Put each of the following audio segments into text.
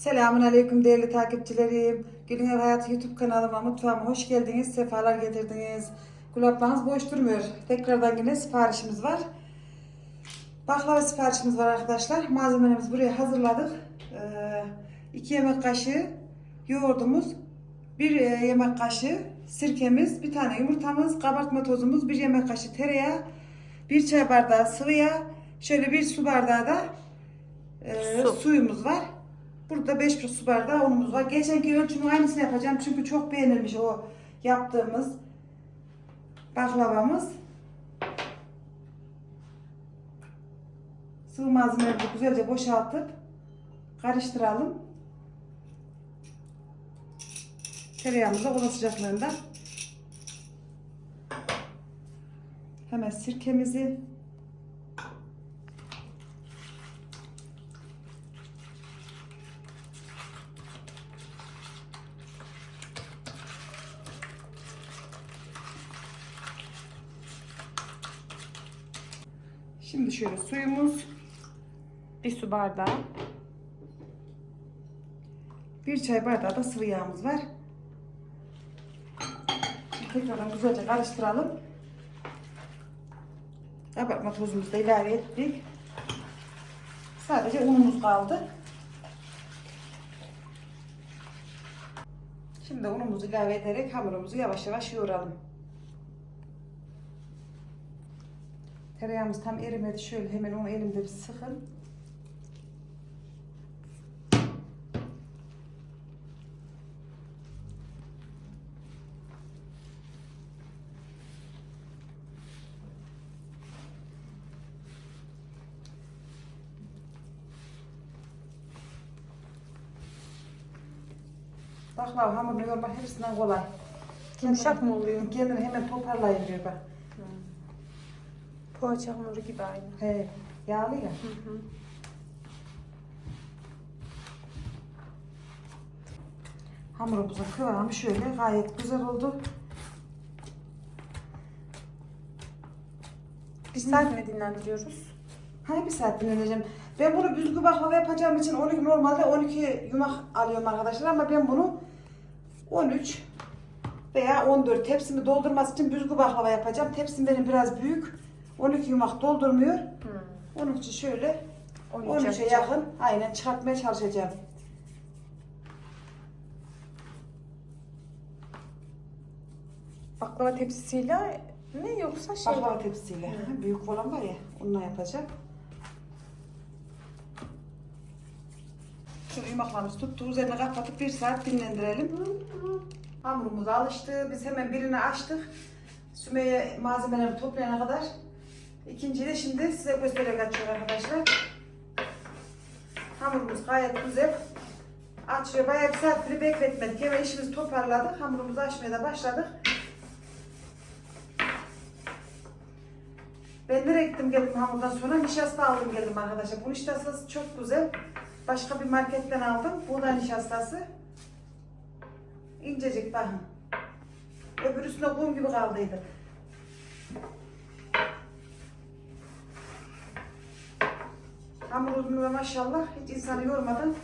Selamun Aleyküm değerli takipçilerim. Gülün Ev Hayatı YouTube kanalıma, mutfağıma hoş geldiniz. Sefalar getirdiniz. Kulaklarınız boş durmuyor. Tekrardan yine siparişimiz var. Baklava siparişimiz var arkadaşlar. Malzemelerimizi buraya hazırladık. 2 yemek kaşığı yoğurdumuz, 1 yemek kaşığı sirkemiz, bir tane yumurtamız, kabartma tozumuz, 1 yemek kaşığı tereyağı, 1 çay bardağı sıvı yağ, şöyle 1 su bardağı da e, Su. suyumuz var. Burada 5 su bardağı unumuz var. Geçenki ölçümün aynısını yapacağım çünkü çok beğenilmiş o yaptığımız baklavamız. Sıvı malzemeleri güzelce boşaltıp karıştıralım. Tereyağımız da oda sıcaklığında. Hemen sirkemizi Şöyle suyumuz, Bir su bardağı. bir çay bardağı da sıvı yağımız var. Şimdi tekrardan güzelce karıştıralım. Kabartma tozumuzu da ilave ettik. Sadece unumuz kaldı. Şimdi unumuzu ilave ederek hamurumuzu yavaş yavaş yoğuralım. Tereyağımız tam erimedi. Şöyle hemen onu elimde bir sıkın. Baklava hamurunu yoğurmak hepsinden kolay. Yumuşak mı oluyor? Kendini hemen toparlayıveriyor bak. Poğaça hamuru gibi aynı. He, yağlı ya. Hı hı. Hamurumuzun kıvamı şöyle gayet güzel oldu. Bir saat mi dinlendiriyoruz? Hani bir saat dinleneceğim. Ben bunu büzgü baklava yapacağım için 12 normalde 12 yumak alıyorum arkadaşlar ama ben bunu 13 veya 14 tepsimi doldurması için büzgü baklava yapacağım. Tepsim benim biraz büyük. 12 yumak doldurmuyor. Hı. Onun için şöyle 13 13'e yapacağım. yakın aynen çıkartmaya çalışacağım. Baklava tepsisiyle mi yoksa şey? Baklava tepsiyle. Hı. Büyük olan var ya onunla yapacağım. Şu yumaklarımız tuttu. Üzerine kapatıp bir saat dinlendirelim. Hamurumuz alıştı. Biz hemen birini açtık. Sümeyye malzemeleri toplayana kadar. İkinciyi de şimdi size göstererek açıyor arkadaşlar. Hamurumuz gayet güzel. Açıyor. Bayağı bir saat bile bekletmedik. Hemen işimizi toparladık. Hamurumuzu açmaya da başladık. Ben nereye gittim geldim hamurdan sonra nişasta aldım geldim arkadaşlar. Bu nişastası çok güzel. Başka bir marketten aldım. Buğday nişastası. İncecik bakın. Öbür üstüne kum gibi kaldıydı. Hamur uzunluğu maşallah hiç insanı yormadan.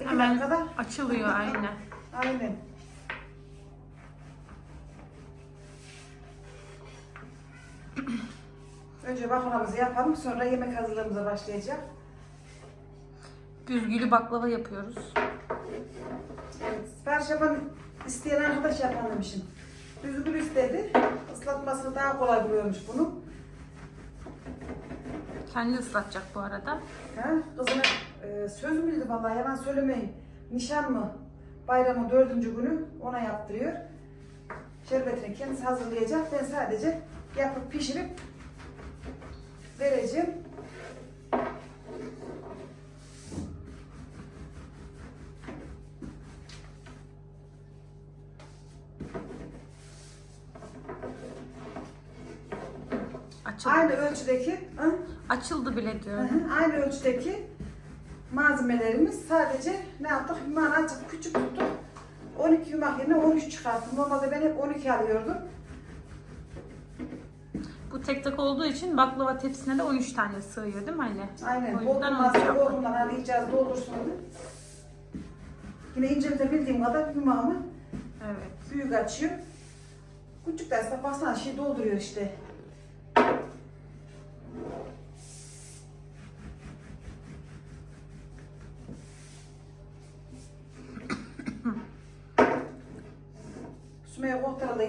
iki Hemen dakikada açılıyor aynen. Aynen. Önce baklavamızı yapalım sonra yemek hazırlığımıza başlayacak. Büzgülü baklava yapıyoruz. Evet, sipariş yapan isteyen arkadaş yapan demişim. Düzgün istedi. Islatmasını daha kolay buluyormuş bunu. Kendi ıslatacak bu arada. Ha, kızına e, söz müydü vallahi yalan söylemeyin. Nişan mı? Bayramın dördüncü günü ona yaptırıyor. Şerbetini kendisi hazırlayacak. Ben sadece yapıp pişirip vereceğim. Açıldı. Aynı ölçüdeki hı? Açıldı bile Hı hı, aynı ölçüdeki malzemelerimiz sadece ne yaptık? Yumağını açıp küçük tuttuk. 12 yumak yerine 13 çıkarttım. Normalde ben hep 12 alıyordum. Bu tek tek olduğu için baklava tepsisine de 13 tane sığıyor değil mi anne? Aynen. O yüzden onu Doldurmazsa yapmadım. doldurmadan hani iyice doldursun onu. Yine inceltebildiğim kadar yumağımı Evet. büyük açıyor. Küçük de aslında baksana şey dolduruyor işte.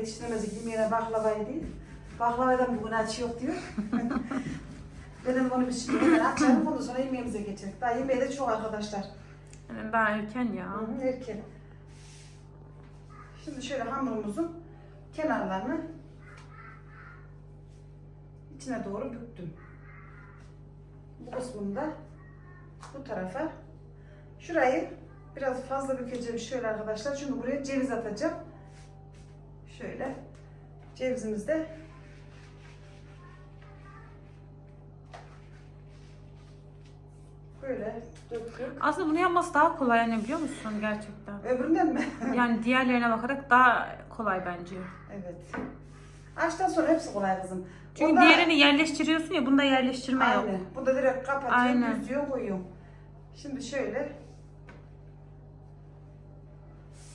Da yetiştiremezdik yemeğine baklavayı değil. Baklavadan bugün açı yok diyor. Dedim onu biz şimdi hemen açalım ondan sonra yemeğimize geçelim. Daha yemeği de çok arkadaşlar. Yani daha erken ya. Hı hı, Erken. Şimdi şöyle hamurumuzun kenarlarını içine doğru büktüm. Bu kısmını da bu tarafa. Şurayı biraz fazla bükeceğim şöyle arkadaşlar. Çünkü buraya ceviz atacağım. Şöyle. Cevizimiz de böyle döktük. Aslında bunu yapması daha kolay anne biliyor musun gerçekten? Öbüründen mi? Yani diğerlerine bakarak daha kolay bence. Evet. Açtan sonra hepsi kolay kızım. Çünkü Onda- diğerini yerleştiriyorsun ya bunda yerleştirme yok. Aynen. Bu da direkt kapatıyor, düzüyor, koyuyor. Şimdi şöyle.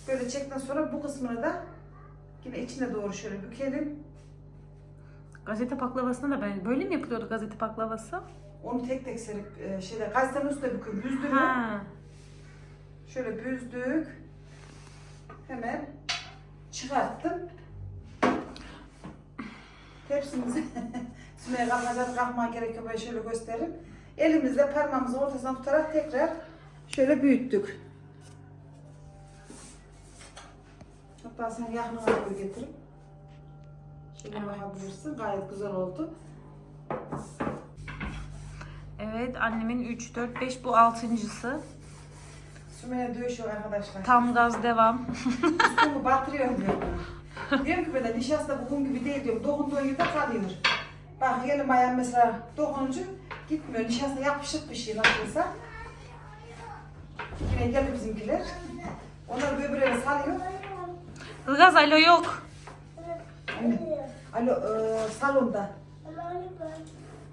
Böyle çekten sonra bu kısmını da yine içine doğru şöyle bükelim. Gazete baklavasına da ben böyle mi yapılıyordu gazete baklavası? Onu tek tek serip e, şeyde gazetenin üstüne bükün. Büzdürme. Ha. Şöyle büzdük. Hemen çıkarttım. Tepsimizi Sümeyye kalkacak kalkman gerekiyor böyle şöyle göstereyim. Elimizle parmağımızı ortasından tutarak tekrar şöyle büyüttük. Sen yakınına koy getirip. Şöyle Evet. bakabilirsin. Gayet güzel oldu. Evet annemin 3, 4, 5 bu altıncısı. Sümeyye dövüşüyor arkadaşlar. Tam gaz devam. Üstümü batırıyorum diyor bana. Diyorum ki böyle nişasta bu kum gibi değil diyorum. Dokunduğun yerde kalıyor. Bak elim ayağım mesela dokununca gitmiyor. Nişasta yapışık bir şey nasılsa. Yine geldi bizimkiler. Onlar böbreğini salıyor. Ilgaz alo yok. Anne, Alo e, salonda.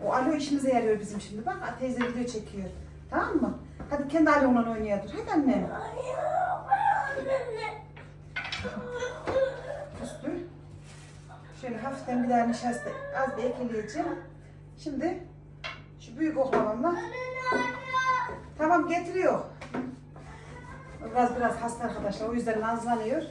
O alo işimize yarıyor bizim şimdi. Bak teyze video çekiyor. Tamam mı? Hadi kendi alonla oynayalım. Hadi annem. Üstü. Şöyle hafiften bir daha nişasta az bir ekleyeceğim. Şimdi şu büyük oklavamla tamam getiriyor. Biraz biraz hasta arkadaşlar o yüzden nazlanıyor.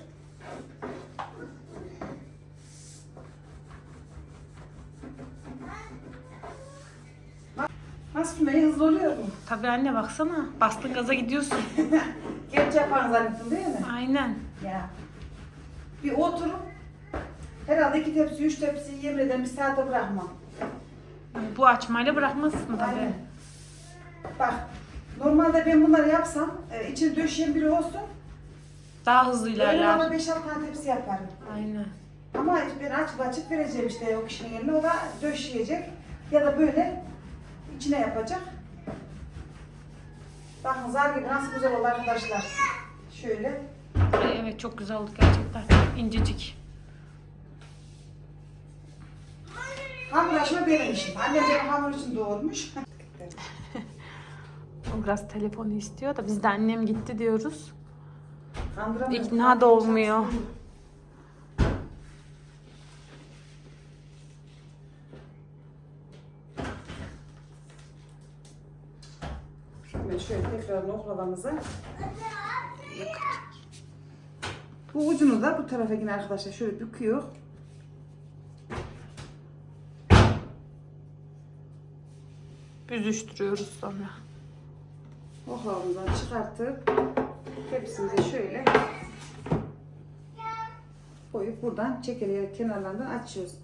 Nasıl Sümeyye hızlı oluyor mu? Tabii anne baksana. Bastın gaza gidiyorsun. Genç yapan zannettin değil mi? Aynen. Ya. Bir oturup herhalde iki tepsi, üç tepsi yemin ederim bir saate bırakmam. Bu açmayla bırakmazsın tabii. Aynen. Bak normalde ben bunları yapsam e, içine döşeyen biri olsun. Daha hızlı Öyle ama ilerler. 5-6 tane tepsi yaparım. Aynen. Ama ben açıp açıp vereceğim işte o kişinin eline. O da döşeyecek. Ya da böyle içine yapacak. Bakın zar gibi nasıl güzel oldu arkadaşlar. Şöyle. Ay, evet çok güzel oldu gerçekten. İncecik. Hamur açma benim işim. Annem benim hamur için doğurmuş. O biraz telefonu istiyor da biz de annem gitti diyoruz. İkna da olmuyor. Şöyle tekrar oklavamıza. Bu ucunu da bu tarafa yine arkadaşlar şöyle büküyor. Büzüştürüyoruz sonra. Oklavamızdan çıkartıp hepsimize şöyle koyup buradan çekerek kenarlarından açıyoruz.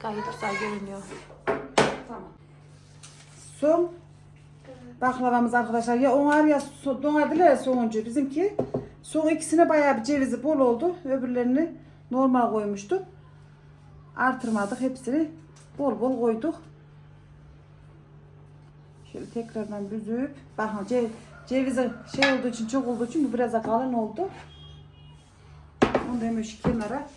Gayet güzel görünüyor. Tamam. Son baklavamız arkadaşlar ya onar ya so, donardılar ya sonuncu. Bizimki son ikisine bayağı bir cevizi bol oldu. Öbürlerini normal koymuştuk. Artırmadık hepsini. Bol bol koyduk. Şöyle tekrardan büzüp bakın cev şey olduğu için çok olduğu için bu biraz da kalın oldu. Onu da şu kenara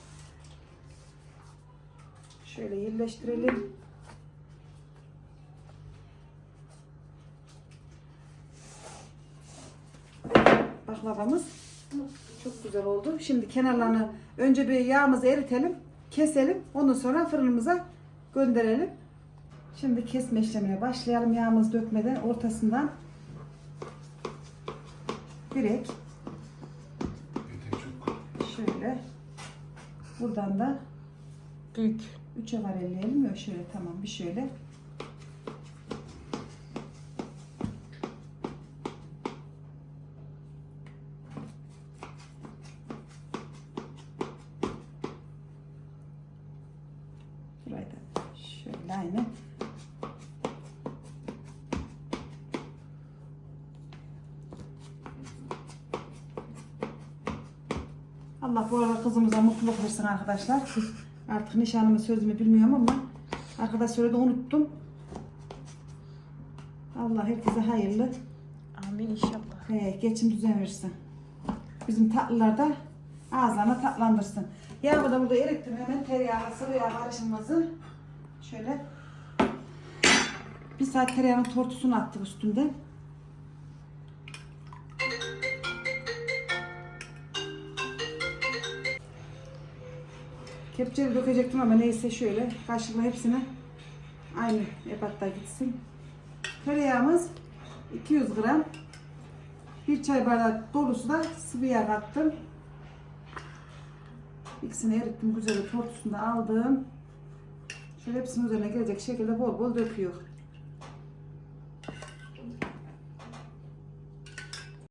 şöyle yerleştirelim. Baklavamız çok güzel oldu. Şimdi kenarlarını önce bir yağımızı eritelim, keselim. Ondan sonra fırınımıza gönderelim. Şimdi kesme işlemine başlayalım. Yağımızı dökmeden ortasından direkt şöyle buradan da Büyük. Üçe var elleyelim ya şöyle tamam bir şöyle. Burayı da şöyle aynı. Allah bu arada kızımıza mutluluk versin arkadaşlar. Artık nişanımı sözümü bilmiyorum ama arkadaş söyledi unuttum. Allah herkese hayırlı Amin inşallah. he, geçim düzen versin. Bizim tatlılar da ağızlarına tatlandırsın. Yağı da burada erittim hemen tereyağı sıvı yağ karışımımızı. Şöyle bir saat tereyağının tortusunu attık üstünden. Kepçeyi dökecektim ama neyse şöyle kaşıkla hepsine aynı ebatta gitsin. Tereyağımız 200 gram. Bir çay bardağı dolusu da sıvı yağ kattım. İkisini erittim güzel tortusunu da aldım. Şöyle hepsinin üzerine gelecek şekilde bol bol döküyor.